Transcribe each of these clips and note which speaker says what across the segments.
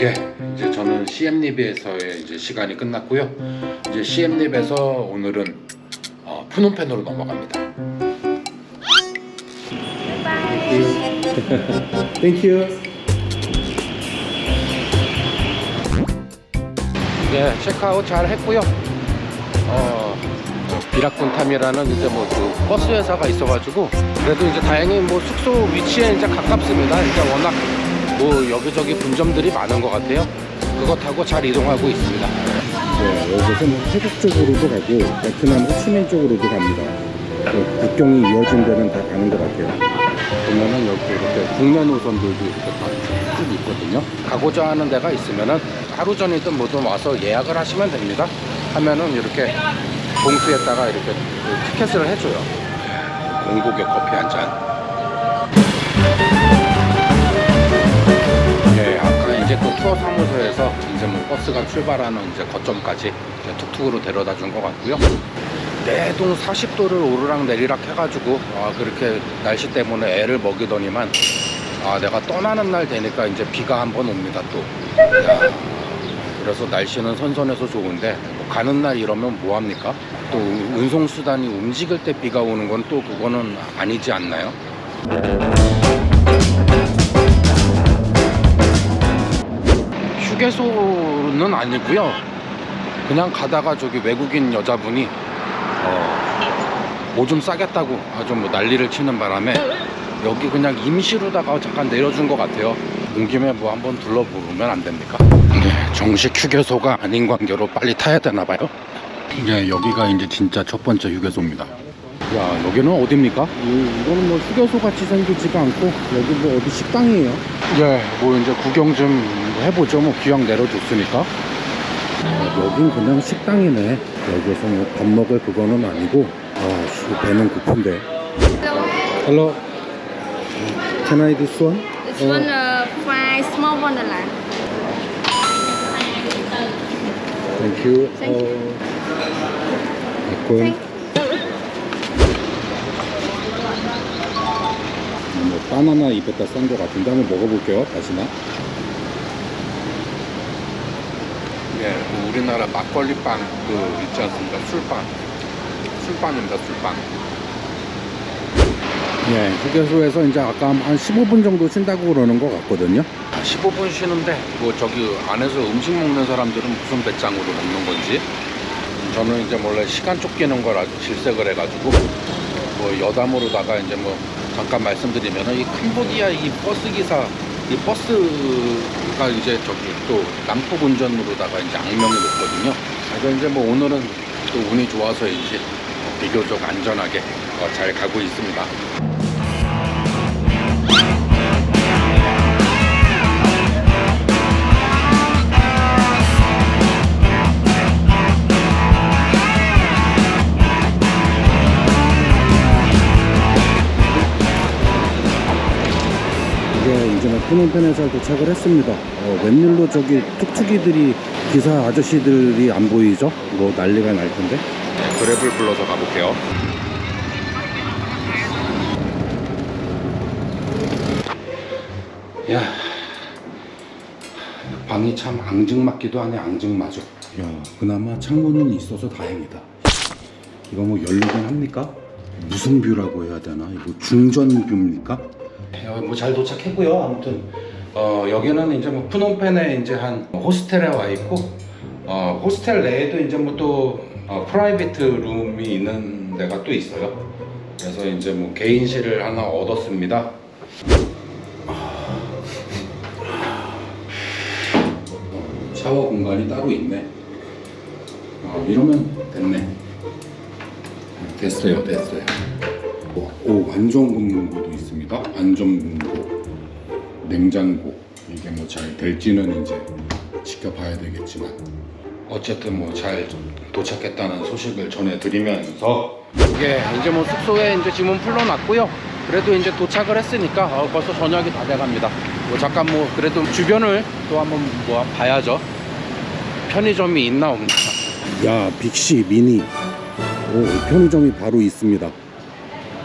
Speaker 1: 예, 이제 저는 CM립에서의 이제 시간이 끝났고요. 이제 CM립에서 오늘은 어, 푸놈펜으로 넘어갑니다.
Speaker 2: Thank you.
Speaker 1: 예, 체크아웃 잘 했고요. 어, 비락군탐이라는 이제 뭐 그 버스 회사가 있어가지고 그래도 이제 다행히 뭐 숙소 위치에 이제 가깝습니다. 이제 워낙 뭐 여기저기 분점들이 많은 것 같아요. 그거 타고 잘 이동하고 있습니다.
Speaker 2: 네, 여기서 뭐 태국 쪽으로도 가고 베트남 호치민 쪽으로도 갑니다. 그 국경이 이어진 데는 다 가는 것 같아요.
Speaker 1: 보면은 여기 이렇게 국내 노선들도 이렇게 다쭉 있거든요. 가고자 하는 데가 있으면은 하루 전이든 뭐든 와서 예약을 하시면 됩니다. 하면은 이렇게 봉투에다가 이렇게 그 티켓을 해줘요. 공복에 커피 한 잔. 이제 또 투어 사무소에서 이제 뭐 버스가 출발하는 이제 거점까지 이제 툭툭으로 데려다 준 것 같고요. 내동 40도를 오르락 내리락 해가지고 아, 그렇게 날씨 때문에 애를 먹이더니만 아 내가 떠나는 날 되니까 이제 비가 한번 옵니다 또. 야, 그래서 날씨는 선선해서 좋은데 뭐 가는 날 이러면 뭐 합니까? 또 운송 수단이 움직일 때 비가 오는 건 또 그거는 아니지 않나요? 휴게소는 아니고요. 그냥 가다가 저기 외국인 여자분이 뭐좀 싸겠다고 아주 뭐 난리를 치는 바람에 여기 그냥 임시로다가 잠깐 내려준 것 같아요. 온 김에 뭐 한번 둘러보면 안 됩니까? 네, 정식 휴게소가 아닌 관계로 빨리 타야 되나 봐요. 네, 여기가 이제 진짜 첫 번째 휴게소입니다. 야, 여기는 어딥니까?
Speaker 2: 이, 이거는 뭐 휴게소 같이 생기지가 않고 여기 뭐 어디 식당이에요.
Speaker 1: 예, 뭐 이제 구경 좀 해보죠. 뭐 기왕 내려줬으니까.
Speaker 2: 어, 여긴 그냥 식당이네. 여기서 뭐 밥 먹을 그거는 아니고 아, 씨, 배는 고픈데. Hello. Can I this one?
Speaker 3: This one uh, five small vanilla.
Speaker 2: Thank you.
Speaker 3: Thank you.
Speaker 2: 어. 뭐 바나나 입에다 싼 것 같은데 한번 먹어볼게요. 다시나.
Speaker 1: 예, 그 우리나라 막걸리 빵그 있지 않습니까? 술빵. 술빵입니다, 술빵.
Speaker 2: 예, 휴게소에서 이제 아까 한 15분 정도 쉰다고 그러는 것 같거든요.
Speaker 1: 15분 쉬는데 뭐 저기 안에서 음식 먹는 사람들은 무슨 배짱으로 먹는 건지 저는 이제 원래 시간 쫓기는 걸 아주 질색을 해가지고 뭐 여담으로다가 이제 뭐 잠깐 말씀드리면은 이 캄보디아 이 버스 기사 이 버스가 이제 저기 또 남포 운전으로다가 이제 악명이 높거든요. 그래서 이제 뭐 오늘은 또 운이 좋아서인지 비교적 안전하게 어, 잘 가고 있습니다.
Speaker 2: 뭐 푸놈펜에 잘 도착을 했습니다. 어, 웬일로 저기 툭툭이들이 기사 아저씨들이 안 보이죠? 뭐 난리가 날 텐데.
Speaker 1: 그랩을 불러서 가볼게요. 야, 방이 참 앙증맞기도 하네, 앙증맞아.
Speaker 2: 야, 그나마 창문은 있어서 다행이다. 이거 뭐 열리긴 합니까? 무슨 뷰라고 해야 되나? 이거 중전 뷰입니까?
Speaker 1: 뭐 잘 도착했고요. 아무튼 어, 여기는 이제 뭐 푸놈펜에 이제 한 호스텔에 와 있고 어, 호스텔 내에도 이제 뭐또 어, 프라이빗 룸이 있는 데가 또 있어요. 그래서 이제 뭐 개인실을 하나 얻었습니다. 샤워 공간이 따로 있네. 어, 이러면 됐네. 됐어요, 됐어요. 오, 완전공구도 있습니다. 안전공구, 냉장고. 이게 뭐 잘 될지는 이제 지켜봐야 되겠지만. 어쨌든 뭐 잘 도착했다는 소식을 전해드리면서 이게 이제 뭐 숙소에 이제 짐은 풀러놨고요. 그래도 이제 도착을 했으니까 어, 벌써 저녁이 다 돼갑니다. 뭐 잠깐 뭐 그래도 주변을 또 한번 뭐 봐야죠. 편의점이 있나 없나.
Speaker 2: 야, 빅시 미니. 오, 편의점이 바로 있습니다.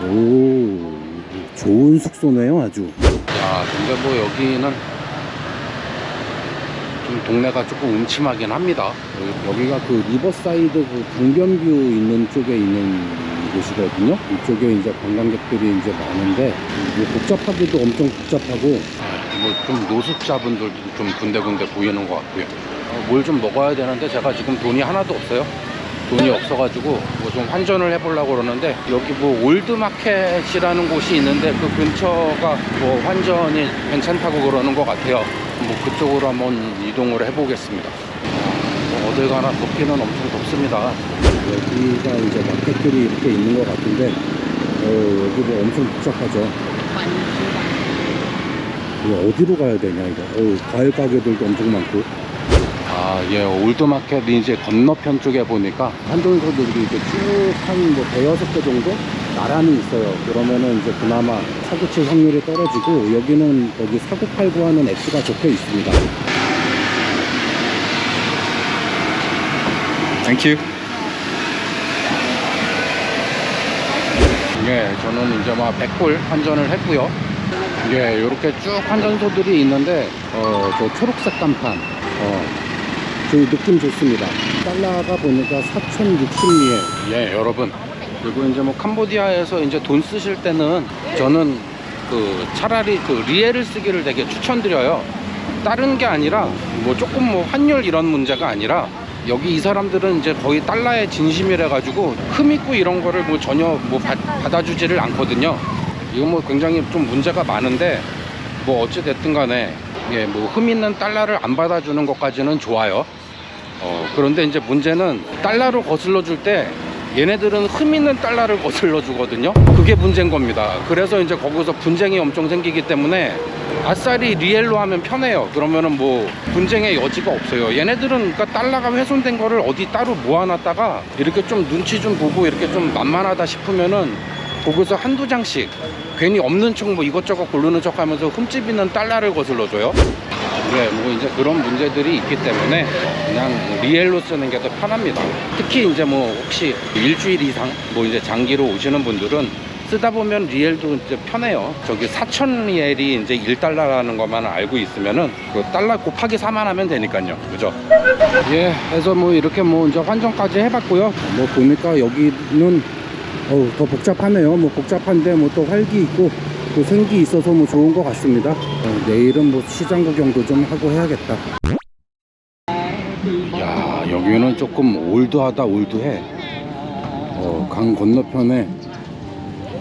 Speaker 2: 오, 좋은 숙소네요, 아주.
Speaker 1: 야, 근데 뭐 여기는 좀 동네가 조금 음침하긴 합니다.
Speaker 2: 여기가 그 리버사이드 그 강변뷰 있는 쪽에 있는 곳이거든요. 이쪽에 이제 관광객들이 이제 많은데 뭐 복잡하기도 엄청 복잡하고
Speaker 1: 뭐 좀 노숙자분들도 좀 군데군데 보이는 것 같고요. 뭘 좀 먹어야 되는데 제가 지금 돈이 하나도 없어요. 돈이 없어가지고 뭐 좀 환전을 해보려고 그러는데 여기 뭐 올드마켓이라는 곳이 있는데 그 근처가 뭐 환전이 괜찮다고 그러는 것 같아요. 뭐 그쪽으로 한번 이동을 해보겠습니다. 뭐 어딜 가나 덥기는 엄청 덥습니다.
Speaker 2: 여기가 이제 마켓들이 이렇게 있는 것 같은데 어, 여기도 엄청 복잡하죠. 이거 어디로 가야 되냐 이거. 어, 과일 가게들도 엄청 많고.
Speaker 1: 아, 예, 올드마켓 이제 건너편 쪽에 보니까
Speaker 2: 한돈소들이 이제 쭉한 뭐 대여섯 개 정도 나란히 있어요. 그러면은 이제 그나마 사고 칠 확률이 떨어지고 여기는 여기 사고 팔고 하는 X가 적혀 있습니다.
Speaker 4: Thank you.
Speaker 1: 예, 저는 이제 막 100불 환전을 했고요. 예, 이렇게 쭉 환전소들이 있는데
Speaker 2: 어, 저 초록색 간판. 어, 저 느낌 좋습니다. 달러가 보니까 4,060리에.
Speaker 1: 예, 여러분. 그리고 이제 뭐 캄보디아에서 이제 돈 쓰실 때는 저는 그 차라리 그 리엘을 쓰기를 되게 추천드려요. 다른 게 아니라 뭐 조금 뭐 환율 이런 문제가 아니라 여기 이 사람들은 이제 거의 달러에 진심이라 가지고 흠 있고 이런 거를 뭐 전혀 뭐 받, 받아주지를 않거든요. 이건 뭐 굉장히 좀 문제가 많은데 뭐 어찌 됐든 간에 예, 뭐 흠 있는 달러를 안 받아주는 것까지는 좋아요. 어, 그런데 이제 문제는 달러로 거슬러 줄 때 얘네들은 흠 있는 달러를 거슬러 주거든요. 그게 문제인 겁니다. 그래서 이제 거기서 분쟁이 엄청 생기기 때문에 아싸리 리엘로 하면 편해요. 그러면은 뭐 분쟁의 여지가 없어요. 얘네들은 그러니까 달러가 훼손된 거를 어디 따로 모아놨다가 이렇게 좀 눈치 좀 보고 이렇게 좀 만만하다 싶으면은 거기서 한두 장씩 괜히 없는 척 뭐 이것저것 고르는 척 하면서 흠집 있는 달러를 거슬러 줘요. 네, 뭐 이제 그런 문제들이 있기 때문에 그냥 리엘로 쓰는 게 더 편합니다. 특히 이제 뭐 혹시 일주일 이상 뭐 이제 장기로 오시는 분들은 쓰다 보면 리엘도 이제 편해요. 저기 4천 리엘이 이제 1달러라는 것만 알고 있으면은 그 달러 곱하기 4만 하면 되니까요. 그죠? 예, 해서 뭐 이렇게 뭐 이제 환전까지 해봤고요.
Speaker 2: 뭐 보니까 여기는 어우, 더 복잡하네요. 뭐 복잡한데 뭐 또 활기 있고 또 생기 있어서 뭐 좋은 것 같습니다. 어, 내일은 뭐 시장 구경도 좀 하고 해야겠다.
Speaker 1: 야 여기는 조금 올드하다 올드해
Speaker 2: 어, 강 건너편에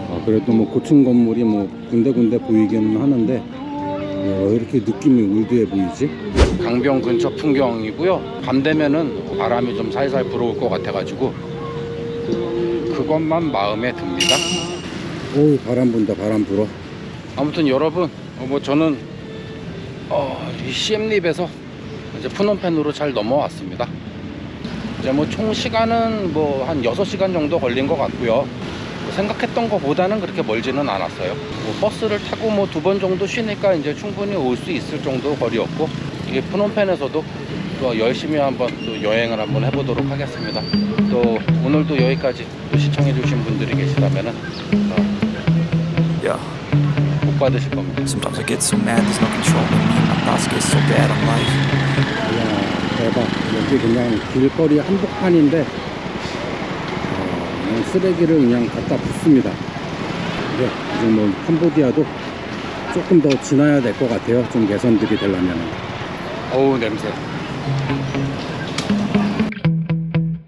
Speaker 2: 어, 그래도 뭐 고층 건물이 뭐 군데군데 보이기는 하는데 어, 왜 이렇게 느낌이 올드해 보이지?
Speaker 1: 강변 근처 풍경이고요 밤 되면은 바람이 좀 살살 불어올 것 같아 가지고 그것만 마음에 듭니다
Speaker 2: 어우 바람 분다 바람 불어.
Speaker 1: 아무튼 여러분 어, 뭐 저는 어, 이 시엠립에서 이제 푸놈펜으로 잘 넘어왔습니다. 이제 뭐 총 시간은 뭐 한 6시간 정도 걸린 것 같고요. 뭐 생각했던 것보다는 그렇게 멀지는 않았어요. 뭐 버스를 타고 뭐 두 번 정도 쉬니까 이제 충분히 올 수 있을 정도 거리였고 이게 푸놈펜에서도 또 열심히 한번 또 여행을 한번 해보도록 하겠습니다. 또 오늘도 여기까지 또 시청해 주신 분들이 계시다면은 어,
Speaker 4: Yeah.
Speaker 1: 복 받으실 겁니다
Speaker 4: Sometimes I get so mad there's no controlling me. My thoughts get so bad on life.
Speaker 2: 이야 대박. 여기 그냥 길거리 한복판인데 어, 그냥 쓰레기를 그냥 갖다 붓습니다. 이제 이제 뭐 캄보디아도 조금 더 지나야 될 것 같아요. 좀 개선들이 되려면.
Speaker 1: 어우 냄새